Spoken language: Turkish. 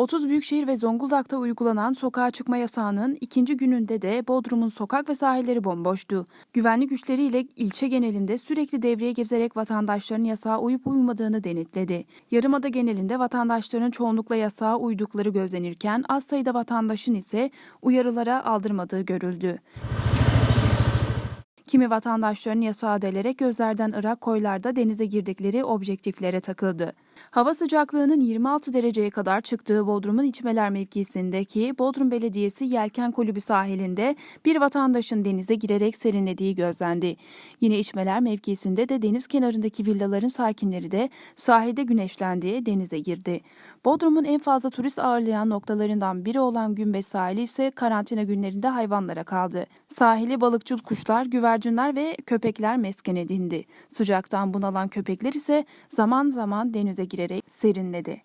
30 büyükşehir ve Zonguldak'ta uygulanan sokağa çıkma yasağının ikinci gününde de Bodrum'un sokak ve sahilleri bomboştu. Güvenlik güçleriyle ilçe genelinde sürekli devreye gezerek vatandaşların yasağa uyup uymadığını denetledi. Yarımada genelinde vatandaşların çoğunlukla yasağa uydukları gözlenirken az sayıda vatandaşın ise uyarılara aldırmadığı görüldü. Kimi vatandaşların yasağa delerek gözlerden ırak koylarda denize girdikleri objektiflere takıldı. Hava sıcaklığının 26 dereceye kadar çıktığı Bodrum'un içmeler mevkisindeki Bodrum Belediyesi Yelken Kulübü sahilinde bir vatandaşın denize girerek serinlediği gözlendi. Yine içmeler mevkisinde de deniz kenarındaki villaların sakinleri de sahilde güneşlendiği denize girdi. Bodrum'un en fazla turist ağırlayan noktalarından biri olan Gümbes sahili ise karantina günlerinde hayvanlara kaldı. Sahili balıkçıl kuşlar, güvercinler ve köpekler mesken edindi. Sıcaktan bunalan köpekler ise zaman zaman denize girerek serinledi.